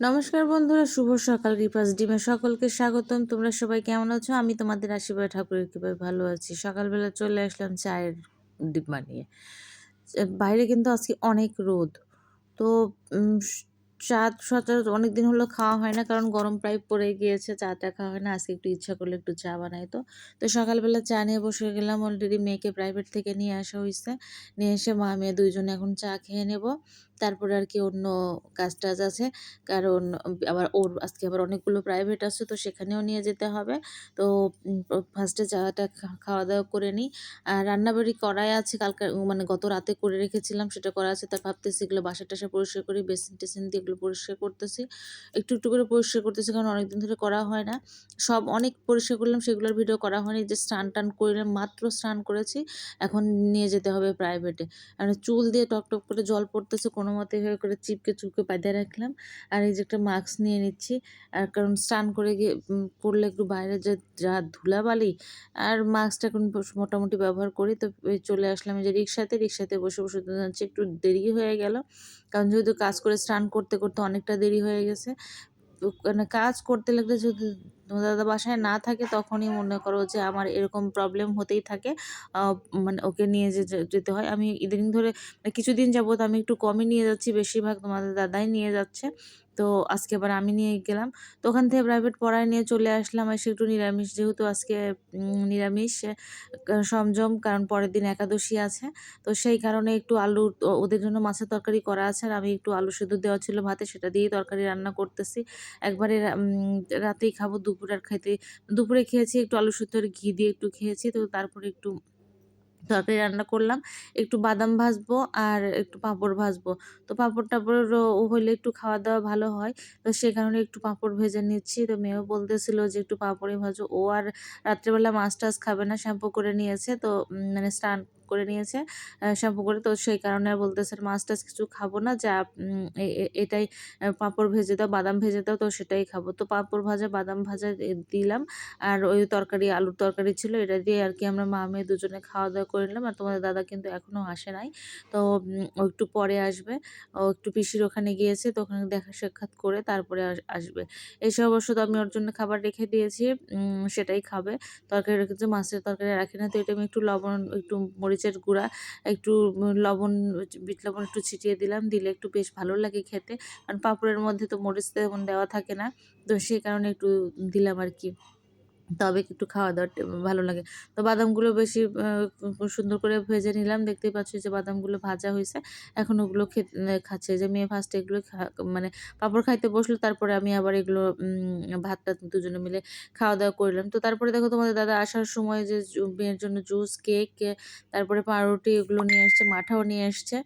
নমস্কার বন্ধুরা, শুভ সকাল। রিপাস ডিমে সকলকে স্বাগতম। তোমরা সবাই কেমন আছো? আমি তোমাদের আশীর্বাদ, ঠাকুরের কৃপায় ভালো আছি। সকালবেলা চলে আসলাম চায়ের ডিব্বা নিয়ে বাইরে কিন্তু আজকে অনেক রোদ। তো চা সচরাচর অনেক দিন হলো খাওয়া হয় না, কারণ গরম প্রায় পড়ে গিয়েছে, চাটা খাওয়া হয় না। আজকে একটু ইচ্ছা করলে একটু চা বানাই তো। তো সকালবেলা চা নিয়ে বসে গেলাম অলরেডি মেয়েকে প্রাইভেট থেকে নিয়ে আসা হয়েছে নিয়ে এসে মা, মেয়ে দুইজনে এখন চা খেয়ে নেব। তারপরে আর কি অন্য কাজ টাজ আছে। কারণ আবার ওর আজকে আবার অনেকগুলো প্রাইভেট আছে, তো সেখানেও নিয়ে যেতে হবে। তো ফার্স্টে চাটা খাওয়া দাওয়া করে নিই। আর রান্নাবাড়ি করাই আছে, কালকে মানে গত রাতে করে রেখেছিলাম, সেটা করা আছে। তা ভাবতেছি এগুলো বাসা টাসা পরিষ্কার করি, বেসিন টেসিন দিয়ে এগুলো পরিষ্কার করতেছি। একটু একটু করে পরিষ্কার করতেছি, কারণ অনেকদিন ধরে করা হয় না। সব অনেক পরিষ্কার করলাম, সেগুলোর ভিডিও করা হয়নি। যে স্নান টান করলাম মাত্র স্নান করেছি। এখন নিয়ে যেতে হবে প্রাইভেটে মানে চুল দিয়ে টক টক করে জল পড়তেছে, কোনো মতে হয়ে করে চিপকে চুপকে বাঁধে রাখলাম। আর এই যে একটা মাস্ক নিয়ে নিচ্ছি। আর কারণ স্নান করে গিয়ে পড়লে একটু বাইরে যে যা ধুলাবালি, আর মাস্কটা এখন মোটামুটি ব্যবহার করি। তো চলে আসলাম যে রিক্সাতে। রিক্সাতে বসে বসে যাচ্ছি একটু দেরি হয়ে গেল। কারণ যেহেতু কাজ করে স্নান করতে করতে অনেকটা দেরি হয়ে গেছে। মানে কাজ করতে লাগলে যদি দাদা বাসায় না থাকে তখনই মনে করো যে আমার এরকম প্রবলেম হতেই থাকে। মানে ওকে নিয়ে যে যেতে হয়। আমি ইদানিং ধরে মানে কিছুদিন যাবত আমি একটু কমই নিয়ে যাচ্ছি, বেশিরভাগ তোমাদের দাদাই নিয়ে যাচ্ছে। তো আজকে আবার আমি নিয়ে গেলাম। তো ওখান থেকে প্রাইভেট পড়ায় নিয়ে চলে আসলাম। এসে একটু নিরামিষ, যেহেতু আজকে নিরামিষ সমজম, কারণ পরের দিন একাদশী আছে। তো সেই কারণে একটু আলু ওদের জন্য মাছের তরকারি করা আছে। আর আমি একটু আলু সেদ্ধ দেওয়া ছিল ভাতে, সেটা দিয়েই তরকারি রান্না করতেছি। একবারে রাতেই খাব, দুপুর আর খাইতে, দুপুরে খেয়েছি একটু আলু সেদ্ধ ঘি দিয়ে একটু খেয়েছি। তো তারপরে একটু তরকারি রান্না করলাম। একটু বাদাম ভাজবো আর একটু পাঁপড় ভাজবো। তো পাঁপড় টাপড় হইলে একটু খাওয়া দাওয়া ভালো হয়। তো সে কারণে একটু পাঁপড় ভেজে নিচ্ছি। তো মেয়েও বলতেছিল যে, একটু পাঁপড়ই ভাজো। ও আর রাত্রেবেলা মাছ টাছ খাবে না, শ্যাম্পু করে নিয়েছে। তো মানে স্নান করে নিয়েছে। শ্যাম্পু করে। তো সেই কারণে বলতেছে, মাছ টাছ কিছু খাব না, যা এটাই পাঁপড় ভেজে দাও, বাদাম ভেজে দাও, তো সেটাই খাব। তো পাঁপড় ভাজা, বাদাম ভাজা দিলাম। আর ওই তরকারি, আলুর তরকারি ছিল, এটা দিয়ে আর কি আমরা মা, মেয়ে দুজনে খাওয়া দাওয়া করে নিলাম। আর তোমাদের দাদা কিন্তু এখনও আসে নাই। তো ও একটু পরে আসবে। ও একটু পিসির ওখানে গিয়েছে, তো ওখানে দেখা সাক্ষাৎ করে তারপরে আসবে। এসে অবশ্য তো আমি ওর জন্য খাবার রেখে দিয়েছি সেটাই খাবে। তরকারি রেখেছে মাছের তরকারি রাখি না, তো এটা আমি একটু লবণ, একটু মরিচের গুঁড়া, একটু লবণ, বিট লবণ একটু ছিটিয়ে দিলাম, দিলে একটু বেশ ভালো লাগে খেতে। কারণ পাঁপড়ের মধ্যে তো মরিচ তেমন দেওয়া থাকে না। তো সেই কারণে একটু দিলাম আর কি। তবে একটু খাওয়া দাওয়া ভালো লাগে। তো বাদামগুলো বেশি সুন্দর করে ভেজে নিলাম। দেখতেই পাচ্ছি যে বাদামগুলো ভাজা হয়েছে এখন ওগুলো খাচ্ছে। যে মেয়ে ফার্স্টে এগুলো মানে পাঁপড় খাইতে বসল, তারপরে আমি আবার এগুলো ভাতটা দুজনে মিলে খাওয়া দাওয়া করলাম। তো তারপরে দেখো তোমাদের দাদা আসার সময় যে মেয়ের জন্য জুস, কেক তারপরে পাউরুটি এগুলো নিয়ে এসছে মাঠাও নিয়ে এসছে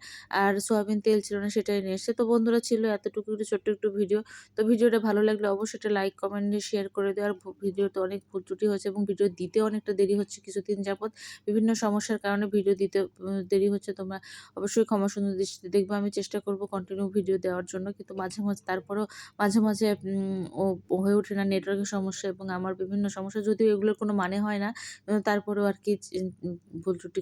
আর সোয়াবিন তেল ছিল না সেটাই নিয়ে এসছে তো বন্ধুরা ছিল এতটুকু, একটু ছোট্ট একটু ভিডিও। তো ভিডিওটা ভালো লাগলে অবশ্যই এটা লাইক কমেন্টে শেয়ার করে দেওয়ার ভিডিও তো অনেক ভুল ত্রুটি হয়েছে এবং ভিডিও দিতে অনেকটা দেরি হচ্ছে কিছুদিন যাবৎ। বিভিন্ন সমস্যার কারণে ভিডিও দিতে দেরি হচ্ছে। তোমরা অবশ্যই ক্ষমা সুন্দর দৃষ্টিতে দেখব। আমি চেষ্টা করব কন্টিনিউ ভিডিও দেওয়ার জন্য। কিন্তু মাঝে মাঝে, তারপরেও মাঝে মাঝে ও হয়ে ওঠে না নেটওয়ার্কের সমস্যা এবং আমার বিভিন্ন সমস্যা। যদিও এগুলোর কোনো মানে হয় না, তারপরেও আর কি ভুল ত্রুটি